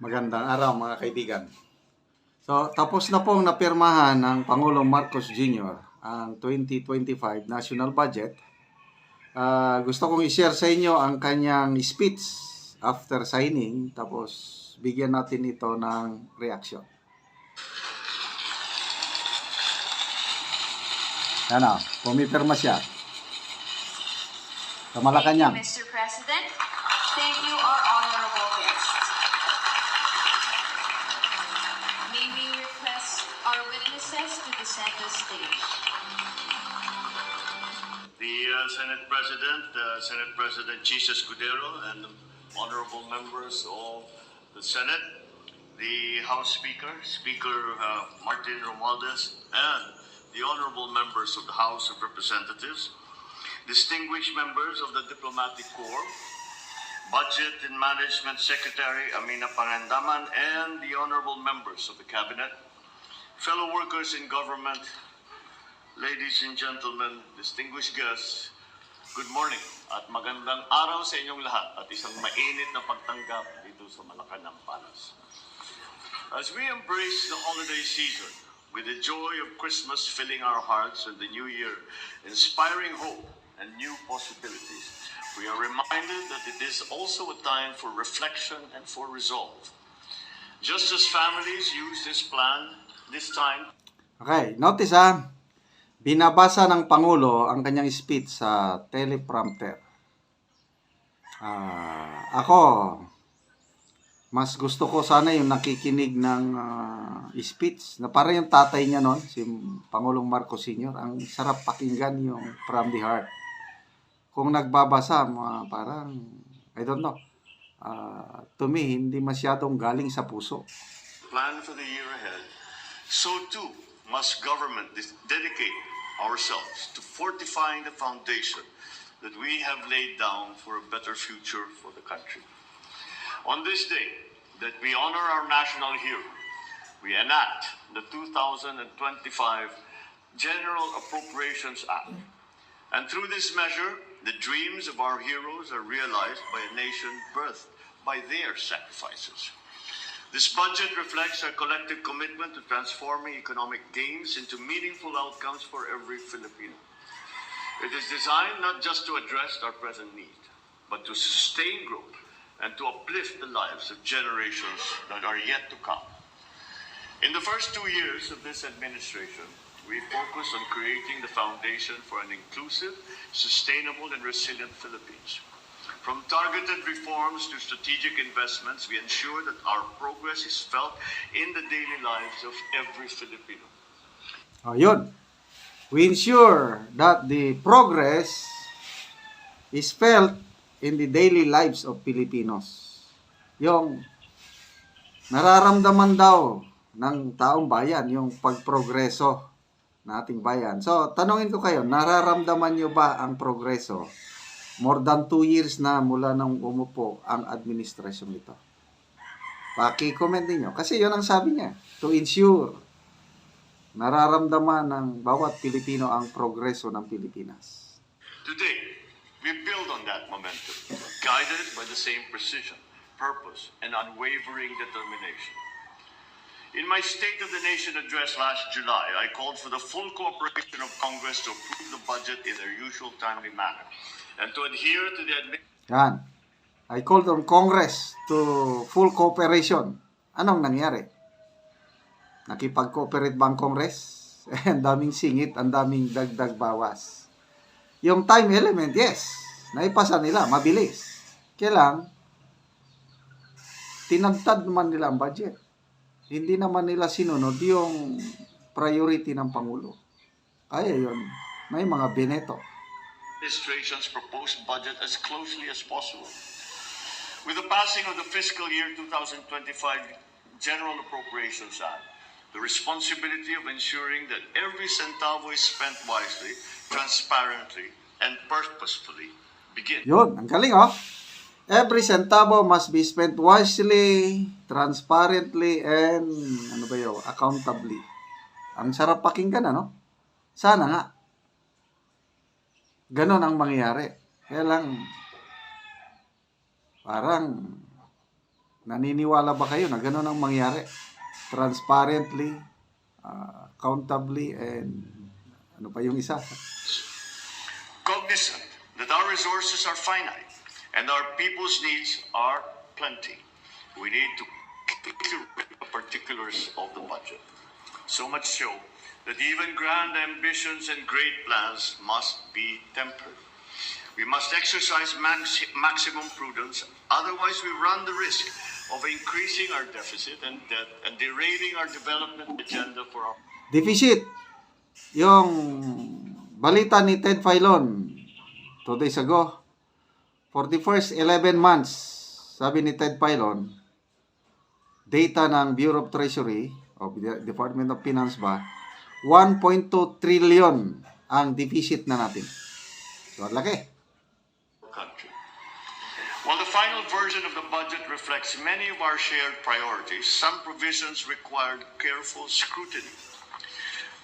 Magandang araw mga kaibigan. So, tapos na pong napirmahan ng Pangulong Marcos Jr. ang 2025 national budget. Ah, gusto kong i-share sa inyo ang kanyang speech after signing tapos bigyan natin ito ng reaction. Na, pumipirma siya. Sa Malacanang. Thank you, Mr. President. Thank you, our honorable guests. Our witnesses to the stage. The uh, Senate President, uh, Senate President Jesus Cudero, and the honorable members of the Senate, the House Speaker, Speaker uh, Martin Romualdez, and the honorable members of the House of Representatives, distinguished members of the Diplomatic Corps, Budget and Management Secretary Amina Parandaman, and the honorable members of the Cabinet, fellow workers in government, Ladies and gentlemen, distinguished guests, good morning at magandang araw sa inyong lahat at isang mainit na pagtanggap dito sa Malacanang Palace. As we embrace the holiday season with the joy of Christmas filling our hearts and the new year inspiring hope and new possibilities, we are reminded that it is also a time for reflection and for resolve. Just as families use this plan, this time Okay, notice ah, binabasa ng Pangulo ang kanyang speech sa teleprompter. Ah, ako, mas gusto ko sana yung nakikinig ng ah, speech na para yung tatay niya noon, si Pangulong Marcos Sr. Ang sarap pakinggan yung from the heart. Kung nagbabasa, mga parang, I don't know, ah, to me, hindi masyadong galing sa puso. plan for the year ahead, so too must government dedicate ourselves to fortifying the foundation that we have laid down for a better future for the country. On this day, that we honor our national hero, we enact the 2025 General Appropriations Act. And through this measure, the dreams of our heroes are realized by a nation birthed by their sacrifices. This budget reflects our collective commitment to transforming economic gains into meaningful outcomes for every Filipino. It is designed not just to address our present need, but to sustain growth and to uplift the lives of generations that are yet to come. In the first two years of this administration, we focus on creating the foundation for an inclusive, sustainable, and resilient Philippines. From targeted reforms to strategic investments, we ensure that our progress is felt in the daily lives of every Filipino. Oh, yun. We ensure that the progress is felt in the daily lives of Filipinos. Yung nararamdaman daw ng taong bayan, yung pagprogreso ng ating bayan. So, tanongin ko kayo, nararamdaman nyo ba ang progreso? More than two years na mula nang umupo ang administrasyon ito. Paki-comment ninyo. Kasi yun ang sabi niya. To ensure nararamdaman ng bawat Pilipino ang progreso ng Pilipinas. Today, we build on that momentum, guided by the same precision, purpose, and unwavering determination. In my State of the Nation address last July, I called for the full cooperation of Congress to approve the budget in their usual timely manner and to adhere to the. Yan. I called on Congress to full cooperation. Anong nangyari? Nakipag-cooperate ba ang Congress? ang daming singit, ang daming dagdag bawas. Yung time element, yes. Naipasa nila, mabilis. Kaya lang, tinagtad naman nila ang budget. Hindi naman nila sinunod yung priority ng Pangulo. Kaya yun, may mga bineto. administration's proposed budget as closely as possible. With the passing of the fiscal year 2025 General Appropriations Act, the responsibility of ensuring that every centavo is spent wisely, transparently, and purposefully begins. Yun, ang galing oh. Every centavo must be spent wisely, transparently, and ano ba yun, accountably. Ang sarap pakinggan, ano? Sana nga. Ganon ang mangyayari. Kaya lang, parang Naniniwala ba kayo na gano'n ang mangyari? Transparently, uh, accountably, and ano pa yung isa? Cognizant that our resources are finite and our people's needs are plenty, we need to the particulars of the budget. So much so that even grand ambitions and great plans must be tempered. We must exercise max- maximum prudence, otherwise, we run the risk of increasing our deficit and debt and derailing our development agenda for our Deficit. Yung balita ni Ted Filon two days ago. For the first 11 months, sabi ni Ted Filon, data ng Bureau of Treasury, o Department of Finance ba, 1.2 trillion ang deficit na natin. So, ang laki. country. While the final version of the budget reflects many of our shared priorities, some provisions required careful scrutiny.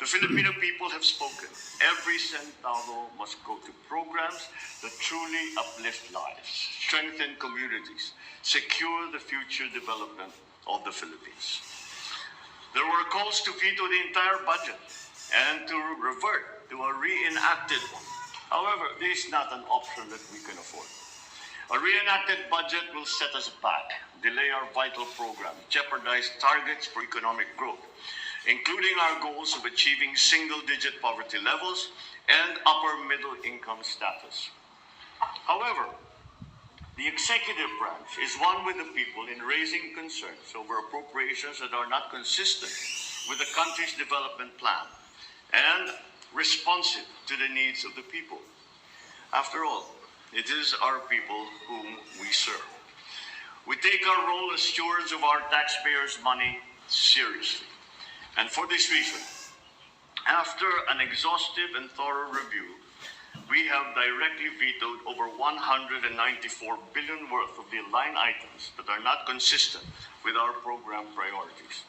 The Filipino people have spoken. Every centavo must go to programs that truly uplift lives, strengthen communities, secure the future development of the Philippines. There were calls to veto the entire budget and to revert to a reenacted one. However, this is not an option that we can afford. A reenacted budget will set us back, delay our vital program, jeopardize targets for economic growth, including our goals of achieving single digit poverty levels and upper middle income status. However, the executive branch is one with the people in raising concerns over appropriations that are not consistent with the country's development plan and responsive to the needs of the people. After all, it is our people whom we serve. We take our role as stewards of our taxpayers' money seriously. And for this reason, after an exhaustive and thorough review, we have directly vetoed over 194 billion worth of the line items that are not consistent with our program priorities.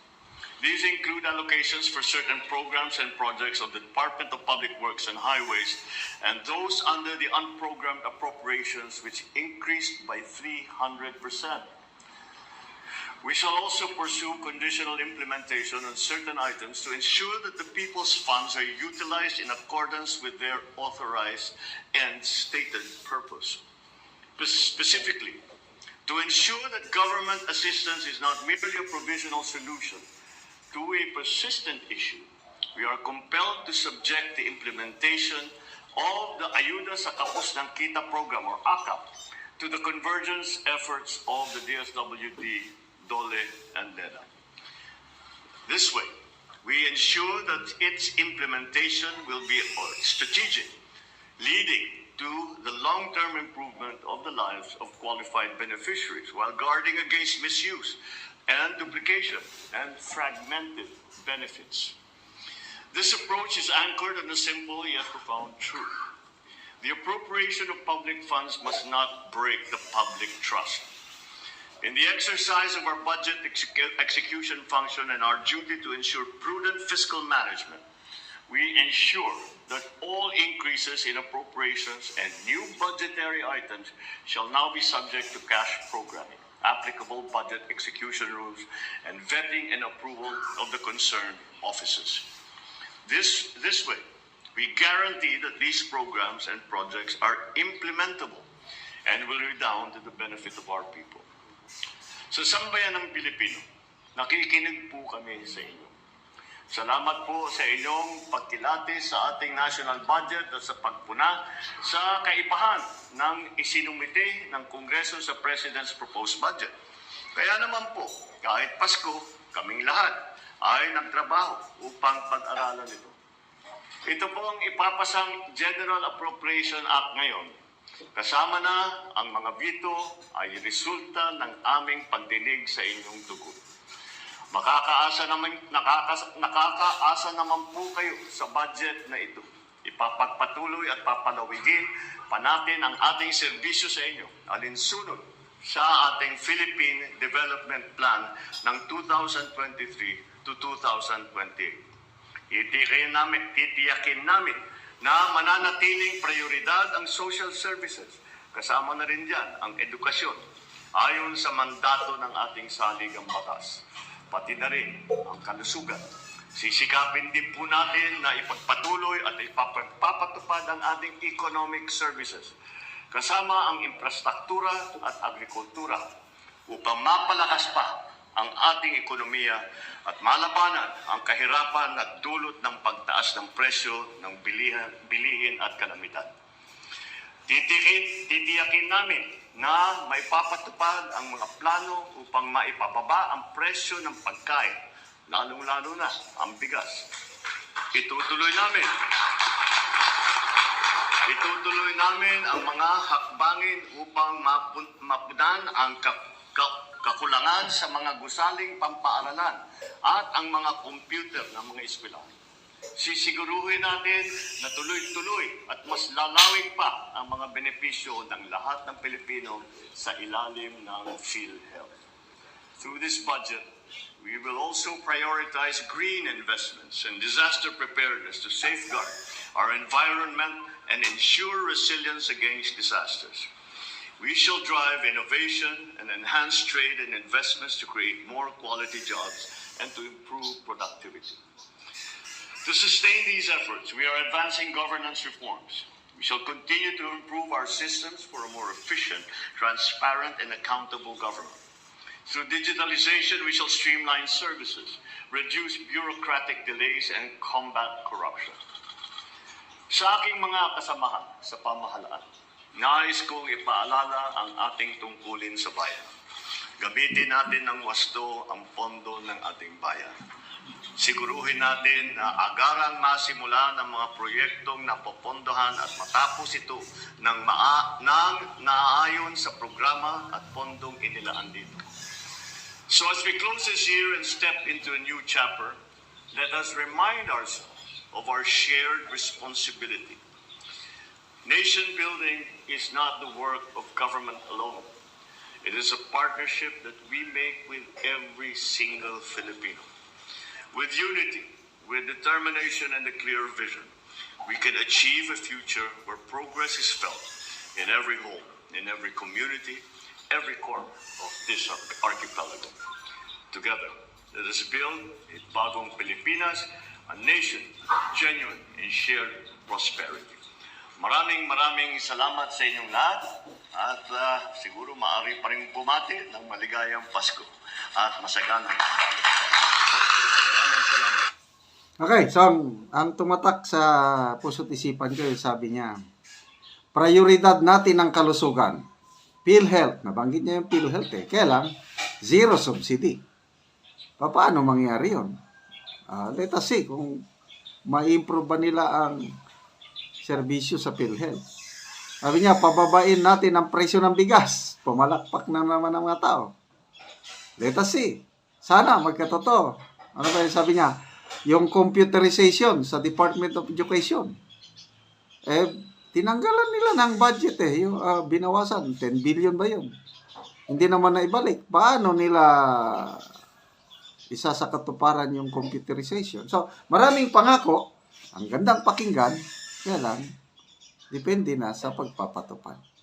These include allocations for certain programs and projects of the Department of Public Works and Highways and those under the unprogrammed appropriations which increased by 300%. We shall also pursue conditional implementation on certain items to ensure that the people's funds are utilized in accordance with their authorized and stated purpose. Specifically, to ensure that government assistance is not merely a provisional solution to a persistent issue, we are compelled to subject the implementation of the Ayuda sa Kapos ng Kita program or AKAP to the convergence efforts of the DSWD, DOLE, and DEDA. This way, we ensure that its implementation will be strategic, leading to the long-term improvement of the lives of qualified beneficiaries while guarding against misuse and duplication and fragmented benefits. This approach is anchored in a simple yet profound truth. The appropriation of public funds must not break the public trust. In the exercise of our budget execu- execution function and our duty to ensure prudent fiscal management, we ensure that all increases in appropriations and new budgetary items shall now be subject to cash programming, applicable budget execution rules, and vetting and approval of the concerned offices. This, this way, we guarantee that these programs and projects are implementable and will redound to the benefit of our people. Sa sambayan ng Pilipino, nakikinig po kami sa inyo. Salamat po sa inyong pagkilati sa ating national budget at sa pagpuna sa kaibahan ng isinumite ng Kongreso sa President's proposed budget. Kaya naman po, kahit Pasko, kaming lahat ay nagtrabaho upang pag-aralan ito. Ito po ang ipapasang General Appropriation Act ngayon. Kasama na ang mga veto ay resulta ng aming pagdinig sa inyong tugon. Makakaasa naman, nakakas, nakakaasa naman po kayo sa budget na ito. Ipapagpatuloy at papalawigin pa natin ang ating serbisyo sa inyo alinsunod sa ating Philippine Development Plan ng 2023 to 2028. Itiyakin namin, titiyakin namin na mananatiling prioridad ang social services. Kasama na rin dyan ang edukasyon, ayon sa mandato ng ating saligang batas, pati na rin ang kalusugan. Sisikapin din po natin na ipagpatuloy at ipapagpapatupad ang ating economic services kasama ang infrastruktura at agrikultura upang mapalakas pa ang ating ekonomiya at malabanan ang kahirapan at dulot ng pagtaas ng presyo ng bilihan, bilihin at kalamitan. Titikin, titiyakin namin na may papatupad ang mga plano upang maipababa ang presyo ng pagkain, lalong-lalo na ang bigas. Itutuloy namin Itutuloy namin ang mga hakbangin upang mapun- mapunan ang kakulangan sa mga gusaling pampaaralan at ang mga computer ng mga eskwela. Sisiguruhin natin na tuloy-tuloy at mas lalawig pa ang mga benepisyo ng lahat ng Pilipino sa ilalim ng PhilHealth. Through this budget, we will also prioritize green investments and disaster preparedness to safeguard our environment and ensure resilience against disasters. We shall drive innovation and enhance trade and investments to create more quality jobs and to improve productivity. To sustain these efforts, we are advancing governance reforms. We shall continue to improve our systems for a more efficient, transparent, and accountable government. Through digitalization, we shall streamline services, reduce bureaucratic delays, and combat corruption. Sa aking mga kasamahan sa pamahalaan, nais kong ipaalala ang ating tungkulin sa bayan. Gamitin natin ng wasto ang pondo ng ating bayan. Siguruhin natin na agarang masimula ng mga proyektong napopondohan at matapos ito ng, maa- ng naayon sa programa at pondong inilaan dito. So as we close this year and step into a new chapter, let us remind ourselves of our shared responsibility. Nation building is not the work of government alone. It is a partnership that we make with every single Filipino. With unity, with determination and a clear vision, we can achieve a future where progress is felt in every home, in every community, every corner of this archipelago. Together, let us build a bagong Pilipinas, a nation of genuine and shared prosperity. Maraming maraming salamat sa inyong lahat at ah, siguro maaari pa rin bumati ng maligayang Pasko at masaganang. Okay, so ang, ang tumatak sa puso't isipan ko, sabi niya, prioridad natin ang kalusugan. PhilHealth, nabanggit niya yung PhilHealth eh. Kaya zero subsidy. Pa- Paano mangyari yun? Ah, let us see kung ma-improve ba nila ang serbisyo sa PhilHealth. Sabi niya, pababain natin ang presyo ng bigas. Pumalakpak na naman ang mga tao. Let us see. Sana magkatotoo. Ano ba yung sabi niya? Yung computerization sa Department of Education. Eh, tinanggalan nila ng budget eh. Yung ah, binawasan, 10 billion ba yun? Hindi naman na ibalik. Paano nila isa sa katuparan yung computerization? So, maraming pangako. Ang gandang pakinggan. Kaya depende na sa pagpapatupad.